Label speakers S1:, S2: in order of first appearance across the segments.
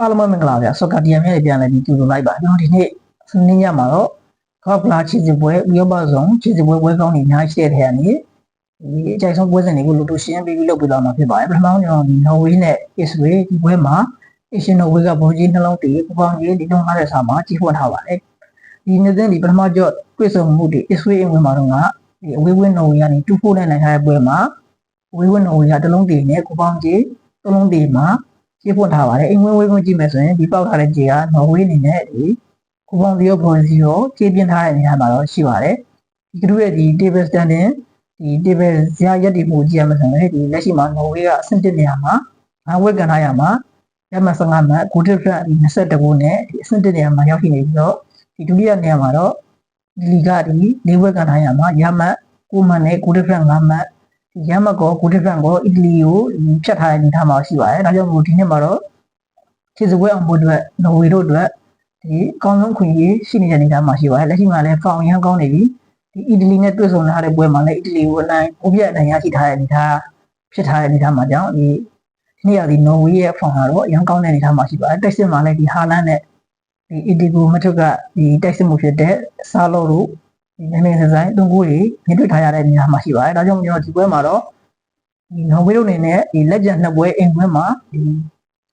S1: အားလုံးပဲမင်္ဂလာပါဗျာဆော့ကာတီယမ်ရဲ့ပြန်လည်ပြီးကြိုဆိုလိုက်ပါကျွန်တော်ဒီနေ့စနေညမှာတော့ကော့ပလာချီစီပွဲဥရောပဆောင်ချီစီပွဲပွဲကောင်းနေအများကြီးရှိတဲ့ထဲကနေဒီအကြိုက်ဆုံးပွဲစဉ်တွေကိုလိုတိုရှင်းပြီးပြီးလုပ်ပြီးတော့မှာဖြစ်ပါတယ်ပထမဆုံးကျွန်တော်ဒီနော်ဝေးနဲ့အစ္စရေးဒီပွဲမှာအရှင်နော်ဝေးကဘုံကြီးနှလုံးတည်ပူပေါင်းကြီးဒီလုံးကားတဲ့ဆာမှာကြီးဖွင့်ထားပါတယ်ဒီနေ့တဲ့ဒီပထမကြော့တွေ့ဆုံမှုဒီအစ္စရေးအဝင်မှာတော့ကဒီအဝေးဝင်းနော်ဝေးကနေ2 4နဲ့နိုင်ထားတဲ့ပွဲမှာအဝေးဝင်းနော်ဝေးကတလုံးတည်နဲ့ပူပေါင်းကြီးတလုံးတည်မှာ ကြီးဖွင့်ထားပါတယ်အိမ်ဝင်းဝင်းကိုကြည့်မယ်ဆိုရင်ဒီပေါက်ထားတဲ့ကြေကနော်ဝေးအနေနဲ့ဒီကူပေါင်းစီရောဖွန်စီရောကြေးပြင်းထားတဲ့နေရာမှာတော့ရှိပါတယ်ဒီကလူရဲ့ဒီ table standing ဒီ table ဇာရက်ဒီမှုကြည့်ရမယ်ဆိုရင်ဒီလက်ရှိမှာနော်ဝေးကအဆင့်1နေရာမှာငါဝက်ကန်ထားရမှာရမ15မှတ်ကိုတစ်ဖက်ဒီ22ခုနဲ့ဒီအဆင့်1နေရာမှာရောက်ရှိနေပြီးတော့ဒီဒုတိယနေရာမှာတော့ဒီလီကဒီ၄ဝက်ကန်ထားရမှာရမတ်9မှတ်နဲ့ကိုတစ်ဖက်5မှတ်ဒီ ရမတ်ကောကိုတစ်ဖက်ကောအီတလီကိုဖြတ်ထားတဲ့အနေအထားမှာရှိပါတယ်ဒါကြောင့်မို့ဒီနေ့မှာတော့ခြေစပွဲအောင်ဖို့အတွက်နော်ဝေတို့အတွက်ဒီအကောင်းဆုံးခွင့်ရေးရှိနေတဲ့အနေအထားမှာရှိပါတယ်လက်ရှိမှာလည်းဖောင်ရန်ကောင်းနေပြီဒီအီတလီနဲ့တွေ့ဆုံထားတဲ့ပွဲမှာလည်းအီတလီကိုအနိုင်ဘိုးပြတ်အနိုင်ရရှိထားတဲ့အနေအထားဖြစ်ထားတဲ့အနေအထားမှာကြောင့်ဒီဒီနေ့ကဒီနော်ဝေရဲ့ဖောင်ကတော့အရန်ကောင်းတဲ့အနေအထားမှာရှိပါတယ်တက်စစ်မှာလည်းဒီဟာလန်နဲ့ဒီအီတီကိုမထုတ်ကဒီတက်စစ်မှုဖြစ်တဲ့ဆာလောတို့ ဒီနေနေဆိုင်အသွင်ကိုတွေမြင်တွေ့ထားရတဲ့အနေအထားမှာရှိပါတယ်ဒါကြောင့်ကျွန်တော်ဒီပွဲမှာတော့ဒီနော်ဝေတို့အနေနဲ့ဒီလက်ကျန်နှစ်ပွဲအိမ်ပွဲမှာဒီ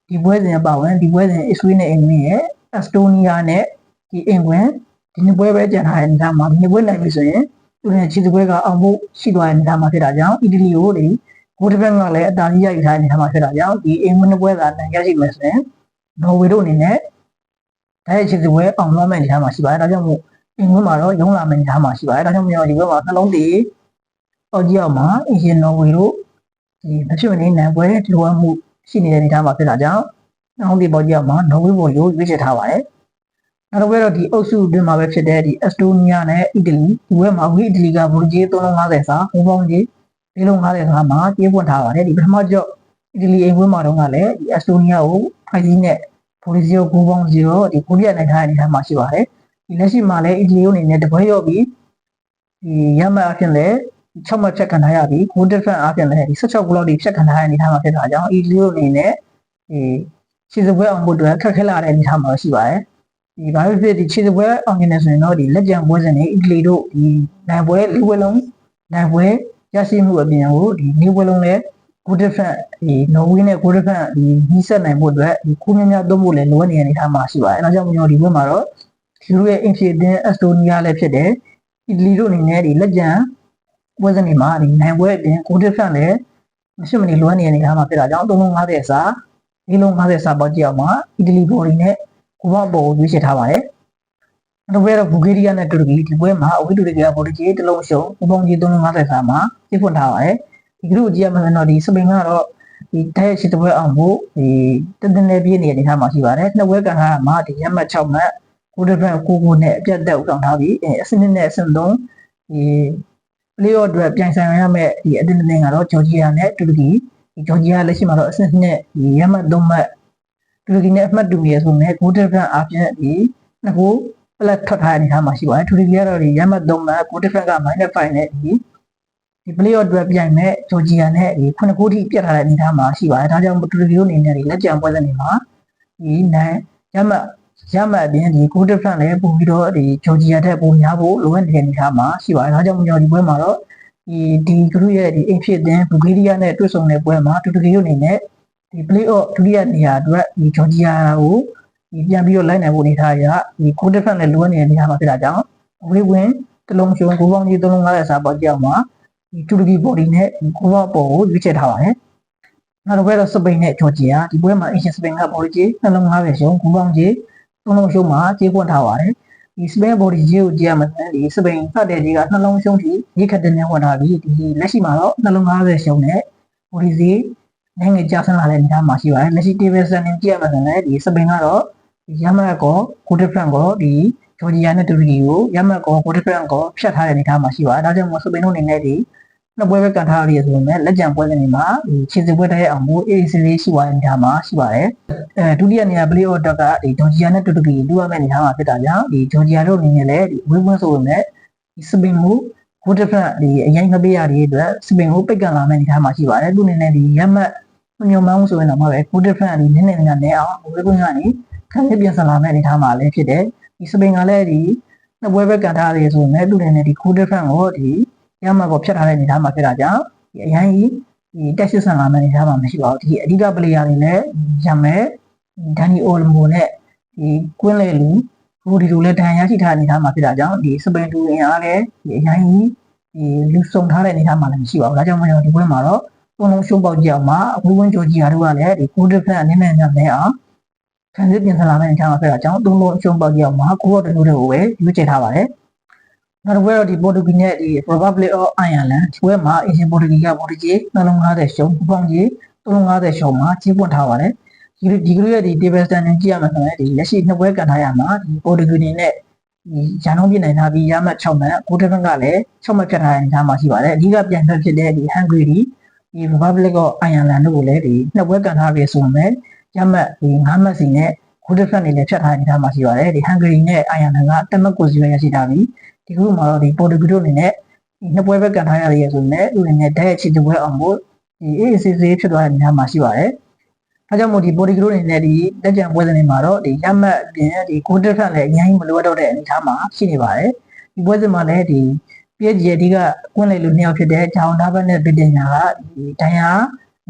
S1: ဒီပွဲစဉ်ပါဝင်ဒီပွဲစဉ်အစ္စရေးနဲ့အင်္ဂလန်ရဲ့အက်စတိုးနီးယားနဲ့ဒီအင်္ဂလန်ဒီနှစ်ပွဲပဲကျန်ထားတဲ့အနေအထားမှာဒီနှစ်ပွဲနိုင်ပြီဆိုရင်သူနဲ့ချီစပွဲကအောင်ဖို့ရှိသွားတဲ့အနေအထားမှာဖြစ်တာကြောင့်အီတလီကိုဒီဂိုးတစ်ဖက်ကလည်းအတားကြီးရယူထားတဲ့အနေအထားမှာဖြစ်တာကြောင့်ဒီအင်္ဂလန်နှစ်ပွဲသာနိုင်ရရှိမယ်ဆိုရင်နော်ဝေတို့အနေနဲ့ဒါရဲ့ချီစပွဲအောင်သွားမယ့်အနေအထားမှာရှိပါတယ်ဒါကြောင့်မို့ အင်္ဂလန်မှာတော့ရုံးလာမယ့်အနေအထားမှာရှိပါတယ်ဒါကြောင့်မို့ဒီပွဲမှာနှလုံးတည်အော်ကြီးအောင်မှာအင်ဂျင်နော်ဝေတို့ဒီမဖြစ်မနေနိုင်ပွဲလိုအပ်မှုရှိနေတဲ့အနေအထားမှာဖြစ်တာကြောင့်နောက်ဒီပေါ်ကြီးမှာနော်ဝေးပေါ်ကိုရွေးချယ်ထားပါတယ်။နောက်တစ်ခုကတော့ဒီအုပ်စုအတွင်းမှာပဲဖြစ်တဲ့ဒီအက်စတိုးနီးယားနဲ့အီတလီဒီဘက်မှာဝီအီတလီကဘူဂျီ350စာဟိုပေါင်းကြီး450စာမှာပြေးပွင့်ထားပါတယ်ဒီပထမကြော့အီတလီအိမ်ဝင်းမှာတော့ကလည်းဒီအက်စတိုးနီးယားကိုဖိုင်စီနဲ့ဘူဂျီကို9ပေါင်း0ဒီကိုပြတ်နိုင်ထားတဲ့အနေအထားမှာရှိပါတယ်။ ဒီလက်ရှိမှာလည်းအီတလီအနေနဲ့တပွဲရော့ပြီးဒီရမတ်အဖြစ်လည်း6မှတ်ဖြတ်ခံထားရပြီဂိုးတစ်ဖက်အားဖြင့်လည်းဒီ16ဂိုးလောက်ဒီဖြတ်ခံထားရတဲ့အနေအထားမှာဖြစ်တာကြောင့်အီတလီအနေနဲ့ဒီခြေစပွဲအောင်ဖို့အတွက်ခက်ခဲလာတဲ့အနေအထားမှာရှိပါတယ်ဒီဘာဖြစ်ဖြစ်ဒီခြေစပွဲအောင်နေဆိုရင်တော့ဒီလက်ကျန်ပွဲစဉ်တွေအီတလီတို့ဒီနိုင်ပွဲလေးပွဲလုံးနိုင်ပွဲရရှိမှုအပြင်ကိုဒီလေးပွဲလုံးလည်းဂိုးတစ်ဖက်ဒီနော်ဝေးနဲ့ဂိုးတစ်ဖက်ဒီညီဆက်နိုင်ဖို့အတွက်ဒီခုများများသုံးဖို့လည်းလိုအပ်နေတဲ့အနေအထားမှာရှိပါတယ်အဲဒါကြောင့်ကျွန်တော်ဒီဘက်မှာတော့ ဒီလိုရဲ့အင်ဖီဒင်အက်စတိုနီးယားလည်းဖြစ်တယ်အီတလီတို့အနေနဲ့ဒီလက်ကျန်ပွဲစဉ်တွေမှာဒီနိုင်ပွဲအပြင်ဂိုးတစ်ဖက်လည်းမရှိမနေလွမ်းနေတဲ့အနေအထားမှာဖြစ်တာကြောင့်350စာဒီလုံး50စာပေါက်ကြည့်အောင်မှာအီတလီဘော်ဒီနဲ့ကိုဘောပေါ်ကိုရွေးချယ်ထားပါတယ်နောက်တစ်ပွဲတော့ဘူဂေးရီးယားနဲ့တူရကီဒီပွဲမှာအဝိတူရကီကဘော်ဒီကြီးတစ်လုံးရှုံကိုပေါင်းကြီး350စာမှာပြဖွင့်ထားပါတယ်ဒီကလူကြည့်ရမှာတော့ဒီစပိန်ကတော့ဒီတိုက်ရိုက်ရှိတဲ့ပွဲအောင်ဖို့ဒီတင်းတင်းလေးပြည့်နေတဲ့အနေအထားမှာရှိပါတယ်နှစ်ပွဲကန်ထားမှာဒီရမှတ်6မှတ် ကိုဒဖန်ကိုကိုနဲ့အပြတ်တက်ဥဆောင်ထားပြီးအစနစ်နဲ့အစနသုံးဒီပလေးအော့အတွက်ပြိုင်ဆိုင်ရမယ့်ဒီအတင်းတင်းကတော့ဂျော်ဂျီယာနဲ့တူရကီဒီဂျော်ဂျီယာလက်ရှိမှာတော့အဆင့်နှစ်ဒီရမှတ်သုံးမှတ်တူရကီနဲ့အမှတ်တူနေရဆိုမဲ့ဂိုးတစ်ဖက်အားဖြင့်ဒီနှစ်ခုပလက်ထွက်ထားတဲ့အနေအထားမှာရှိပါတယ်တူရကီကတော့ဒီရမှတ်သုံးမှတ်ဂိုးတစ်ဖက်က -5 နဲ့ဒီဒီ play off အတွက်ပြိုင်မဲ့ဂျော်ဂျီယာနဲ့ဒီခုနှစ်ခုထိပြတ်ထားတဲ့အနေအထားမှာရှိပါတယ်ဒါကြောင့်တူရကီတို့အနေနဲ့ဒီလက်ကျန်ပွဲစဉ်တွေမှာဒီနိုင်ရမှတ် ရမှတ်အပြင်ဒီဂိုးတစ်ဖက်လည်းပို့ပြီးတော့ဒီဂျော်ဂျီယာထက်ပိုများဖို့လိုအပ်နေတဲ့အနေအထားမှာရှိပါတယ်ဒါကြောင့်ကျွန်တော်ဒီပွဲမှာတော့ဒီဒီဂရုရဲ့ဒီအိမ်ဖြစ်တဲ့ဘူဂေးရီးယားနဲ့တွေ့ဆုံတဲ့ပွဲမှာတူတကီယိုအနေနဲ့ဒီ play off ဒုတိယနေရာအတွက်ဒီဂျော်ဂျီယာကိုဒီပြန်ပြီးတော့လိုက်နိုင်ဖို့အနေထားအရဒီကိုတစ်ဖက်နဲ့လိုအပ်နေတဲ့နေရာမှာဖြစ်တာကြောင့်အဝေးဝင်တလုံးရှုံကိုပေါင်းကြီး350စာပေါက်ကြောက်မှာဒီတူရကီ body နဲ့ဒီကိုဘောပေါ်ကိုရွေးချယ်ထားပါတယ်နောက်တစ်ပွဲတော့စပိန်နဲ့ဂျော်ဂျီယာဒီပွဲမှာအင်ရှင်စပိန်က body ကြီးနှလုံး50ရှုံကိုပေါင်းကြီး 3လုံးရှုံမှာကြေးပွင့်ထားပါတယ်ဒီစပိန် body ကြီးကိုကြည့်ရမှာဒီစပိန်ဖတ်တဲ့ကြီးကနှလုံးရှုံးထိရိတ်ခတ်တဲ့နဲ့ဝင်ထားပြီးဒီလက်ရှိမှာတော့နှလုံး50ရှုံးနဲ့ body ကြီးနိုင်ငံကြာဆန်းလာတဲ့အနေအထားမှာရှိပါတယ်လက်ရှိ table standing ကြည့်ရမှာဆိုရင်ဒီစပိန်ကတော့ရမတ်ကောကိုတစ်ဖရန့်ကောဒီဂျော်ဂျီယာနဲ့တူရကီကိုရမတ်ကောကိုတစ်ဖရန့်ကောဖြတ်ထားတဲ့အနေအထားမှာရှိပါတယ်ဒါကြောင့်မို့စပိန်တို့အနေနဲ့ဒီ နှစ်ပွဲပဲကန်ထားရရဆိုပေမဲ့လက်ကျန်ပွဲတွေမှာဒီခြေစပွဲတိုက်ရအောင်မို့ AC လေးရှိသွားတဲ့အနေအထားမှာရှိပါတယ်အဲဒုတိယနေရာ play off ကဒီဂျော်ဂျီယာနဲ့တူရကီတူရမယ့်အနေအထားမှာဖြစ်တာကြောင့်ဒီဂျော်ဂျီယာတို့အနေနဲ့လည်းဒီဝင်းဝင်းဆိုပေမဲ့ဒီစပိန်ကိုကိုတစ်ဖက်ဒီအရင်မပေးရတဲ့အတွက်စပင်ကိုပိတ်ကန်လာမယ့်အနေအထားမှာရှိပါတယ်သူအနေနဲ့ဒီရမတ်မညုံမအောင်ဆိုရင်တော့မှပဲကိုတစ်ဖက်ကနေနည်းနည်းများနေအောင်ဘယ်ကွင်းကနေခံရပြန်ဆလာမဲ့အနေထားမှာလည်းဖြစ်တယ်ဒီစပင်ကလည်းဒီနှစ်ပွဲပဲကန်ထားရတယ်ဆိုရင်လည်းသူ့အနေနဲ့ဒီကိုတစ်ဖက်ကိုဒီ ရမတ်ကိုဖြတ်ထားတဲ့အနေထားမှာဖြစ်တာကြောင့်ဒီအရင်ကြီးဒီတက်ရှစ်ဆန်လာမဲ့အနေထားမှာမရှိပါဘူးဒီအဓိကပလေယာတွေလည်းရမယ်ဒန်နီအိုလမိုနဲ့ဒီကွင်းလေလူဘူဒီလိုလည်းဒဏ်ရာရှိထားတဲ့အနေထားမှာဖြစ်တာကြောင့်ဒီစပင်တူရင်အားလည်းဒီအရင်ကြီးဒီလူစုံထားတဲ့အနေထားမှာလည်းမရှိပါဘူးဒါကြောင့်မလို့ဒီပွဲမှာတော့ပုံလုံးရှုံးပေါက်ကြအောင်မှာအဝေးဝန်းကြိုကြီးရာတို့ကလည်းဒီကိုတစ်ဖက်အနေနဲ့ညနေအောင်ခံစစ်ပြင်ဆင်လာမယ့်အကြောင်းအဖြစ်အကြောင်းသုံးလုံးရှုံးပေါက်ကြအောင်မှာကိုရောတလူတွေကိုပဲရွေးချယ်ထားပါတယ် နောက်တစ်ပွဲတော့ဒီပေါ်တူဂီနဲ့ဒီ Republic of Ireland ဒီပွဲမှာအရှင်ပေါ်တူဂီကပေါ်တူဂီနှလုံး50ရှုံးပူပေါင်းကြီး350ရှုံးမှာကြီးပွင့်ထားပါတယ်ဒီဒီကလေးရဲ့ဒီ table standing ကြည့်ရမှာဆိုရင်ဒီလက်ရှိနှစ်ပွဲကန်ထားရမှာဒီပေါ်တူဂီနေနဲ့ဒီရန်ကုန်ပြည်နိုင်ထားပြီးရမှတ်6မှတ်ကိုတစ်ဖက်ကလည်း6မှတ်ဖြတ်ထားတဲ့အနေအထားမှာရှိပါတယ်အဓိကပြန်ဖက်ဖြစ်တဲ့ဒီ Hungary ဒီဒီ Republic of Ireland တို့ကိုလည်းဒီနှစ်ပွဲကန်ထားပြီဆိုရင်ရမှတ်ဒီ9မှတ်စီနဲ့ဂုဒဖက်နေလည်းဖြတ်ထားတဲ့အနေအထားမှာရှိပါတယ်ဒီ Hungary နဲ့ Ireland ကတက်မှတ်ကိုစီရရရှိထားပြီ ဒီခုမှာတော့ဒီ Portugal တို့အနေနဲ့ဒီနှစ်ပွဲပဲကန်ထားရရဆိုရင်သူအနေနဲ့ဓာတ်ရဲ့ချီတပွဲအောင်ဖို့ဒီ AACC ဖြစ်သွားတဲ့အနေအထားမှာရှိပါတယ်အဲကြောင့်မို့ဒီ Portugal တို့အနေနဲ့ဒီတက်ကြံပွဲစဉ်တွေမှာတော့ဒီရမှတ်ပြင်ဒီဂုဒဖက်လည်းအများကြီးမလိုအပ်တော့တဲ့အနေအထားမှာရှိနေပါတယ်ဒီပွဲစဉ်မှာလည်းဒီ PSG အဓိကကွင်းလေလူနှစ်ယောက်ဖြစ်တဲ့ဂျောင်ဒါဘတ်နဲ့ဗီတင်ညာကဒီဒိုင်ယာ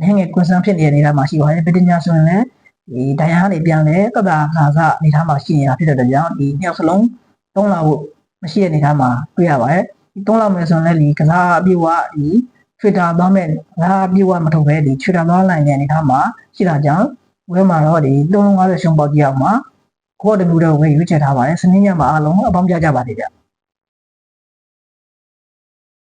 S1: ငယ်ငယ်ကွန်ဆန်ဖြစ်နေတဲ့အနေအထားမှာရှိပါတယ်ဗီတင်ညာဆိုရင်လည်းဒီဒိုင်ယာကနေပြန်လဲကတာခါစအနေအထားမှာရှိနေတာဖြစ်တဲ့အတွက်ကြောင့်ဒီနှစ်ယောက်စလုံးသုံးလာဖို့ မရှိတဲ့အနေအထားမှာတွေ့ရပါတယ်ဒီသုံးလာမယ်ဆိုရင်လည်းဒီကစားအပြည့်ဝဒီ Twitter သွားမဲ့ကစားအပြည့်ဝမထုတ်ဘဲဒီ Twitter သွားနိုင်တဲ့အနေအထားမှာရှိတာကြောင့်ဝဲမှာတော့ဒီ350ရှုံးပေါက်ကြည့်အောင်မှာကိုယ့်တကူတော့ဝယ်ရွေးချယ်ထားပါတယ်စနေညမှာအားလုံးအပေါင်းပြကြပါသေးတယ်